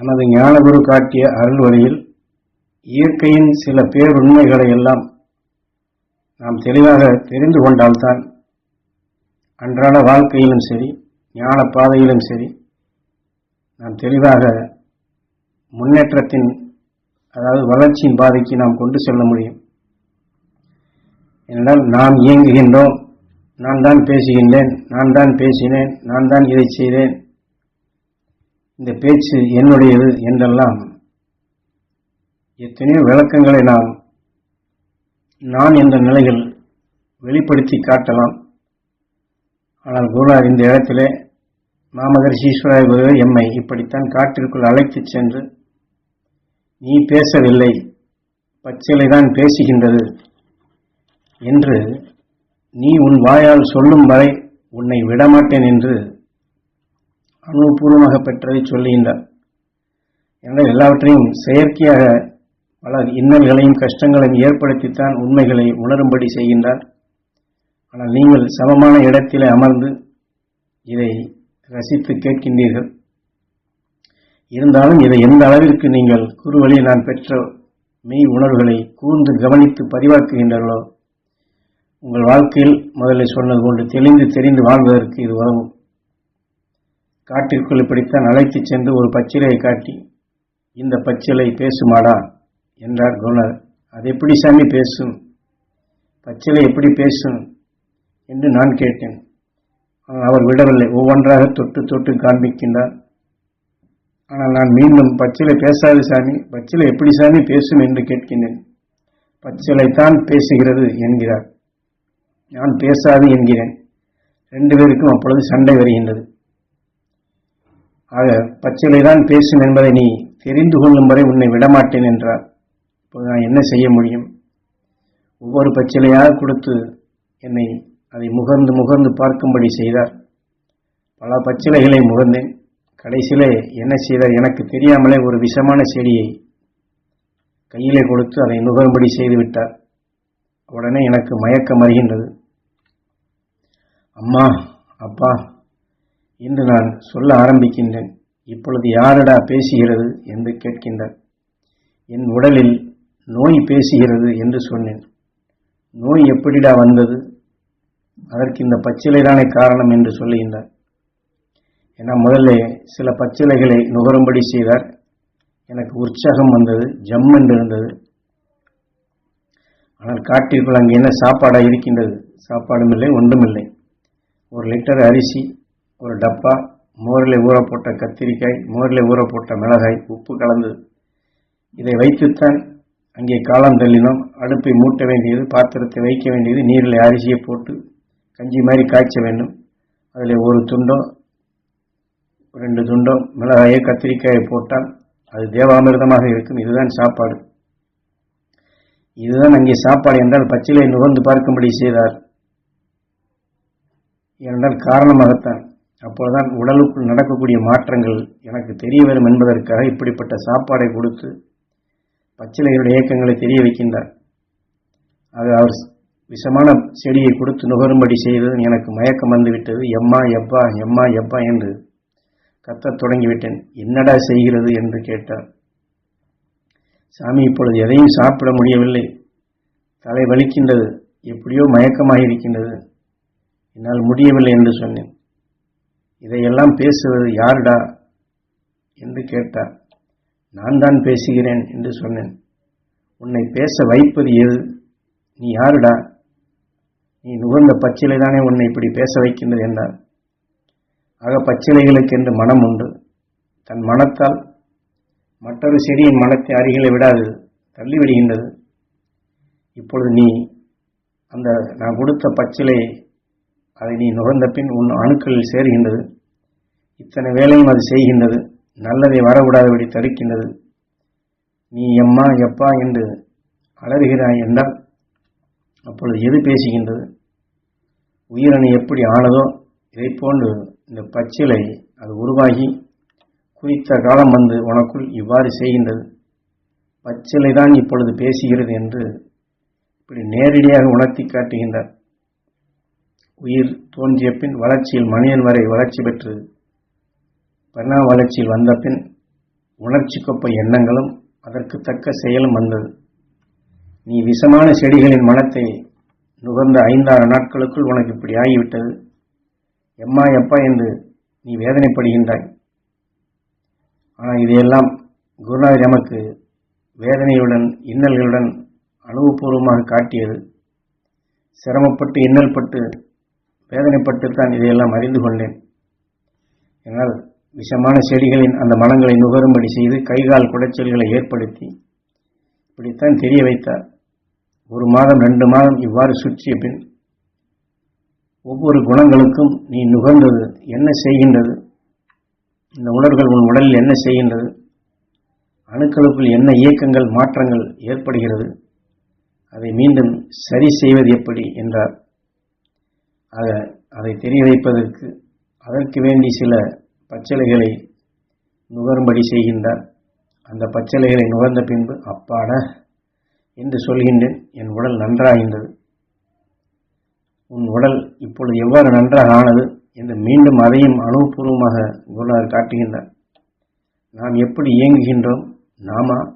நமது ஞானகுரு காட்டிய அருள் வழியில் இயற்கையின் சில பேருண்மைகளை எல்லாம் நாம் தெளிவாக தெரிந்து கொண்டால்தான் அன்றாட வாழ்க்கையிலும் சரி ஞான பாதையிலும் சரி நாம் தெளிவாக முன்னேற்றத்தின் அதாவது வளர்ச்சியின் பாதைக்கு நாம் கொண்டு செல்ல முடியும். என்றால் நாம் இயங்குகின்றோம் நான் தான் பேசுகின்றேன் நான் தான் பேசினேன் நான் தான் இதை செய்தேன். இந்த பேச்சு என்னுடையது என்றெல்லாம் எத்தனையோ விளக்கங்களை நாம் நான் என்ற நிலையில் வெளிப்படுத்தி காட்டலாம். ஆனால் குருநார் இந்த இடத்திலே மாமகர் ஈஸ்வராய எம்மை இப்படித்தான் காட்டிற்குள் அழைத்துச் சென்று நீ பேசவில்லை பச்சிலை தான் பேசுகின்றது என்று நீ உன் வாயால் சொல்லும் வரை உன்னை விடமாட்டேன் என்று அனுபவபூர்வமாக பெற்றதை சொல்லுகின்றார். எனவே எல்லாவற்றையும் செயற்கையாக பல இன்னல்களையும் கஷ்டங்களையும் ஏற்படுத்தித்தான் உண்மைகளை உணரும்படி செய்கின்றார். ஆனால் நீங்கள் சமமான இடத்திலே அமர்ந்து இதை ரசித்து கேட்கின்றீர்கள். இருந்தாலும் இதை எந்த அளவிற்கு நீங்கள் குறுவழியில் நான் பெற்ற மெய் உணர்வுகளை கூர்ந்து கவனித்து பதிவாக்குகின்றீர்களோ உங்கள் வாழ்க்கையில் முதலில் சொன்னது போன்று தெளிந்து தெரிந்து வாழ்வதற்கு இது உதவும். காட்டிற்குள் இப்படித்தான் அழைத்துச் சென்று ஒரு பச்சிலையை காட்டி இந்த பச்சிலை பேசுமாடா என்றார் குணர் அது எப்படி சாமி பேசும்? பச்சிலை எப்படி பேசும்? என்று நான் கேட்டேன். ஆனால் அவர் விடவில்லை. ஒவ்வொன்றாக தொட்டு தொட்டு காண்பிக்கின்றார். ஆனால் நான் மீண்டும் பச்சிலை பேசாது சாமி. பச்சிலை எப்படி சாமி பேசும்? என்று கேட்கின்றேன். பச்சிலை தான் பேசுகிறது என்கிறார். நான் பேசாது என்கிறேன். ரெண்டு பேருக்கும் அப்பொழுது சண்டை வருகின்றது. ஆக பச்சிலை தான் பேசும் என்பதை நீ தெரிந்து கொள்ளும் வரை உன்னை விடமாட்டேன் என்றார். இப்போது நான் என்ன செய்ய முடியும்? ஒவ்வொரு பச்சிலையாக கொடுத்து என்னை அதை முகர்ந்து முகர்ந்து பார்க்கும்படி செய்தார். பல பச்சிலைகளை முகர்ந்தேன். கடைசியிலே என்ன செய்தார் எனக்கு தெரியாமலே ஒரு விஷமான செடியை கையிலே கொடுத்து அதை நுகரும்படி செய்துவிட்டார். உடனே எனக்கு மயக்கம் வருகின்றது. அம்மா அப்பா என்று நான் சொல்ல ஆரம்பிக்கின்றேன். இப்பொழுது யாரடா பேசுகிறது என்று கேட்கின்றார். என் உடலில் நோய் பேசுகிறது என்று சொன்னேன். நோய் எப்படிடா வந்தது? அதற்கு இந்த பச்சிலைதானே காரணம் என்று சொல்லுகின்றார். ஏன்னா முதல்ல சில பச்சிலைகளை நுகரும்படி செய்தார். எனக்கு உற்சாகம் வந்தது ஜம் என்று இருந்தது. ஆனால் காட்டிற்குள் அங்கே என்ன சாப்பாடாக இருக்கின்றது? சாப்பாடும் இல்லை ஒன்றும் இல்லை. ஒரு லிட்டர் அரிசி ஒரு டப்பா மோரில் ஊற போட்ட கத்திரிக்காய் மோரில் ஊற போட்ட மிளகாய் உப்பு கலந்து இதை வைத்துத்தான் அங்கே காலம் தள்ளினோம். அடுப்பை மூட்ட வேண்டியது பாத்திரத்தை வைக்க வேண்டியது நீரில் அரிசியை போட்டு கஞ்சி மாதிரி காய்ச்ச வேண்டும். அதில் ஒரு துண்டோ ரெண்டு துண்டோ மிளகாயை கத்திரிக்காயை போட்டால் அது தேவாமிர்தமாக இருக்கும். இதுதான் சாப்பாடு. இதுதான் அங்கே சாப்பாடு என்றால் பச்சிலை நுகர்ந்து பார்க்கும்படி செய்தார். ஏனென்றால் காரணமாகத்தான். அப்போதான் உடலுக்குள் நடக்கக்கூடிய மாற்றங்கள் எனக்கு தெரிய வரும் என்பதற்காக இப்படிப்பட்ட சாப்பாடை கொடுத்து பச்சிலைகளுடைய இயக்கங்களை தெரிய வைக்கின்றார். அது அவர் விஷமான செடியை கொடுத்து நுகரும்படி செய்தது எனக்கு மயக்கம் வந்துவிட்டது. எம்மா எப்பா எம்மா எப்பா என்று கத்தத் தொடங்கிவிட்டேன். என்னடா செய்கிறது என்று கேட்டார். சாமி இப்பொழுது எதையும் சாப்பிட முடியவில்லை. தலை வலிக்கின்றது. எப்படியோ மயக்கமாக இருக்கின்றது என்னால் முடியவில்லை என்று சொன்னேன். இதையெல்லாம் பேசுவது யாருடா? என்று கேட்டார் நான் தான் பேசுகிறேன் என்று சொன்னேன். உன்னை பேச வைப்பது எது? நீ யாருடா? நீ நுகர்ந்த பச்சிலை தானே உன்னை இப்படி பேச வைக்கின்றது என்றார். ஆக பச்சிலைகளுக்கு என்று மனம் உண்டு. தன் மனத்தால் மற்றொரு செடியின் மனத்தை அருகிலே விடாது தள்ளிவிடுகின்றது. இப்பொழுது நீ அந்த நான் கொடுத்த பச்சிலை அதை நீ நுகர்ந்த பின் உன் அணுக்களில் சேர்கின்றது. இத்தனை வேலையும் அது செய்கின்றது. நல்லதை வரவிடாதபடி தடுக்கின்றது. நீ எம்மா எப்பா என்று அலறுகிறாய் என்றால் அப்பொழுது எது பேசுகின்றது? உயிரணி எப்படி ஆனதோ இதை போன்று இந்த பச்சிலை அது உருவாகி குறித்த காலம் வந்து உனக்குள் இவ்வாறு செய்கின்றது. பச்சிலை தான் இப்பொழுது பேசுகிறது என்று இப்படி நேரடியாக உணர்த்தி காட்டுகின்றார். உயிர் தோன்றிய பின் வளர்ச்சியில் மனிதன் வரை வளர்ச்சி பெற்று பரிணாம வளர்ச்சியில் வந்த பின் உணர்ச்சி கொப்பை எண்ணங்களும் அதற்கு தக்க செயலும் வந்தது. நீ விஷமான செடிகளின் மனத்தை நுகர்ந்த ஐந்தாறு நாட்களுக்குள் உனக்கு இப்படி ஆகிவிட்டது. எம்மா எப்பா என்று நீ வேதனைப்படுகின்றாய். ஆனால் இதையெல்லாம் குருநாதர் எமக்கு வேதனையுடன் இன்னல்களுடன் அனுபவபூர்வமாக காட்டியது. சிரமப்பட்டு இன்னல்பட்டு வேதனைப்பட்டுத்தான் இதையெல்லாம் அறிந்து கொண்டேன். என்னால் விஷமான செடிகளின் அந்த மனங்களை நுகரும்படி செய்து கைகால் குடைச்சல்களை ஏற்படுத்தி இப்படித்தான் தெரிய வைத்தார். ஒரு மாதம் ரெண்டு மாதம் இவ்வாறு சுற்றிய பின் ஒவ்வொரு குணங்களுக்கும் நீ நுகர்ந்தது என்ன செய்கின்றது? இந்த உணர்வுகள் உன் உடலில் என்ன செய்கின்றது? அணுக்களுக்குள் என்ன இயக்கங்கள் மாற்றங்கள் ஏற்படுகிறது? அதை மீண்டும் சரி செய்வது எப்படி? என்றார். ஆக அதை தெரிய வைப்பதற்கு அதற்கு வேண்டி சில பச்சலைகளை நுகரும்படி செய்கின்றார். அந்த பச்சலைகளை நுகர்ந்த பின்பு அப்பாட என்று சொல்கின்றேன் என் உடல் நன்றாகின்றது. உன் உடல் இப்பொழுது எவ்வாறு நன்றாக ஆனது? என்று மீண்டும் அதையும் அனுபவபூர்வமாக குருநாதர் காட்டுகின்றார். நாம் எப்படி இயங்குகின்றோம்? நாமா?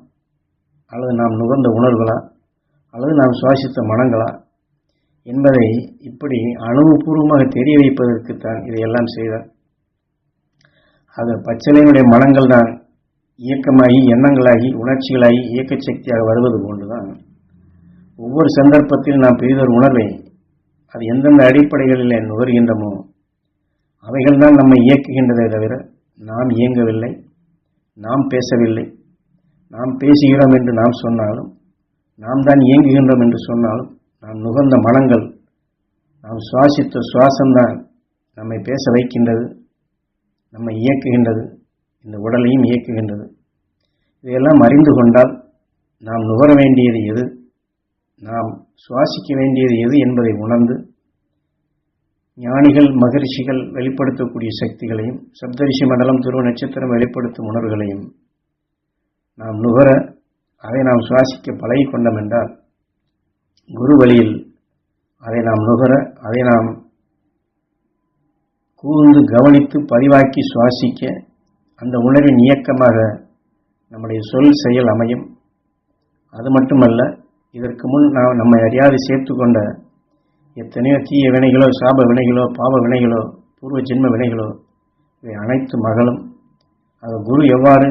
அல்லது நாம் நுகர்ந்த உணர்வுகளா? அல்லது நாம் சுவாசித்த மனங்களா? என்பதை இப்படி அனுபவபூர்வமாக தெரிய வைப்பதற்குத்தான் இதையெல்லாம் செய்தார். அது பச்சிலையினுடைய மனங்கள் தான் இயக்கமாகி எண்ணங்களாகி உணர்ச்சிகளாகி இயக்க சக்தியாக வருவது போன்றுதான். ஒவ்வொரு சந்தர்ப்பத்தில் நாம் பெரிதொரு உணர்வை அது எந்தெந்த அடிப்படைகளில் நுகர்கின்றமோ அவைகள்தான் நம்மை இயக்குகின்றதே தவிர நாம் இயங்கவில்லை நாம் பேசவில்லை. நாம் பேசுகிறோம் என்று நாம் சொன்னாலும் நாம் தான் இயங்குகின்றோம் என்று சொன்னாலும் நாம் நுகர்ந்த மனங்கள் நாம் சுவாசித்த சுவாசம்தான் நம்மை பேச வைக்கின்றது நம்மை இயக்குகின்றது இந்த உடலையும் இயக்குகின்றது. இதையெல்லாம் அறிந்து கொண்டால் நாம் நுகர வேண்டியது எது நாம் சுவாசிக்க வேண்டியது எது என்பதை உணர்ந்து ஞானிகள் மகிழ்ச்சிகள் வெளிப்படுத்தக்கூடிய சக்திகளையும் சப்தரிஷி மண்டலம் துருவ நட்சத்திரம் வெளிப்படுத்தும் உணர்வுகளையும் நாம் நுகர அதை நாம் சுவாசிக்க பழகி கொண்டோம் என்றால் குரு வழியில் அதை நாம் நுகர அதை நாம் கூர்ந்து கவனித்து பதிவாக்கி சுவாசிக்க அந்த உணர்வின் இயக்கமாக நம்முடைய சொல் செயல் அமையும். அது மட்டுமல்ல இதற்கு முன் நாம் நம்மை அறியாது சேர்த்து கொண்ட எத்தனையோ தீய வினைகளோ சாப வினைகளோ பாவ வினைகளோ பூர்வ ஜென்ம வினைகளோ இவை அனைத்து மகளும். அது குரு எவ்வாறு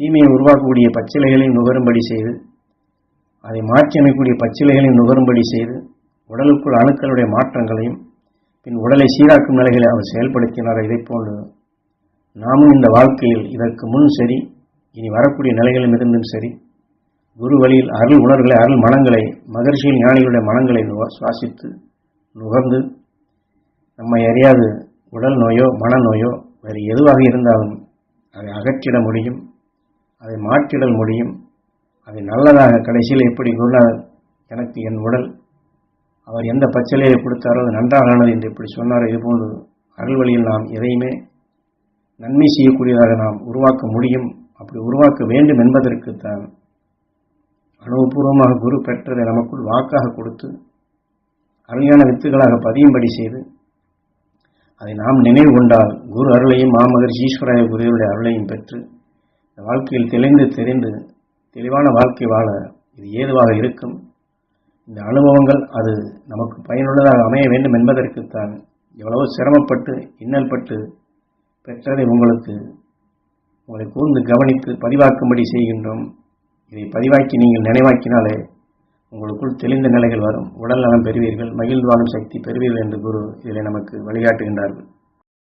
தீமையை உருவாக்கக்கூடிய பச்சிலைகளை நுகரும்படி செய்து அதை மாற்றி அமைக்கக்கூடிய பச்சிலைகளை நுகரும்படி செய்து உடலுக்குள் அணுக்களுடைய மாற்றங்களையும் பின் உடலை சீராக்கும் நிலைகளை அவர் செயல்படுத்தினார் இதை போன்று நாமும் இந்த வாழ்க்கையில் இதற்கு முன் சரி இனி வரக்கூடிய நிலைகளிலும் இருந்தும் சரி குரு வழியில் அருள் உணர்களை அருள் மனங்களை மகர்ஷியில் ஞானிகளுடைய மனங்களை சுவாசித்து நுகர்ந்து நம்மை அறியாது உடல் நோயோ மனநோயோ வேறு எதுவாக இருந்தாலும் அதை அகற்றிட முடியும் அதை மாற்றிடல் முடியும் அதை நல்லதாக கடைசியில் எப்படி குருநாதர் எனக்கு என் உடல் அவர் எந்த பச்சலையை கொடுத்தாரோ அது நன்றாகானது என்று இப்படி சொன்னாரோ இதுபோன்று அருள் வழியில் நாம் எதையுமே நன்மை செய்யக்கூடியதாக நாம் உருவாக்க முடியும். அப்படி உருவாக்க வேண்டும் என்பதற்குத்தான் அனுபவபூர்வமாக குரு பெற்றதை நமக்குள் வாக்காக கொடுத்து அருமையான வித்துகளாக பதியும்படி செய்து அதை நாம் நினைவு கொண்டால் குரு அருளையும் மாமகர் ஈஸ்வராய குருவுடைய அருளையும் பெற்று இந்த வாழ்க்கையில் தெளிந்து தெரிந்து தெளிவான வாழ்க்கை வாழ இது ஏதுவாக இருக்கும்? இந்த அனுபவங்கள் அது நமக்கு பயனுள்ளதாக அமைய வேண்டும் என்பதற்குத்தான் எவ்வளவோ சிரமப்பட்டு இன்னல்பட்டு பெற்றதை உங்களுக்கு உங்களை கூர்ந்து கவனித்து பதிவாக்கும்படி செய்கின்றோம். இதை பதிவாக்கி நீங்கள் நினைவாக்கினாலே உங்களுக்குள் தெளிந்த நிலைகள் வரும். உடல் நலம் பெறுவீர்கள் மகிழ்ந்து வாழும் சக்தி பெறுவீர்கள் என்று குரு இதில் நமக்கு வழிகாட்டுகின்றார்கள்.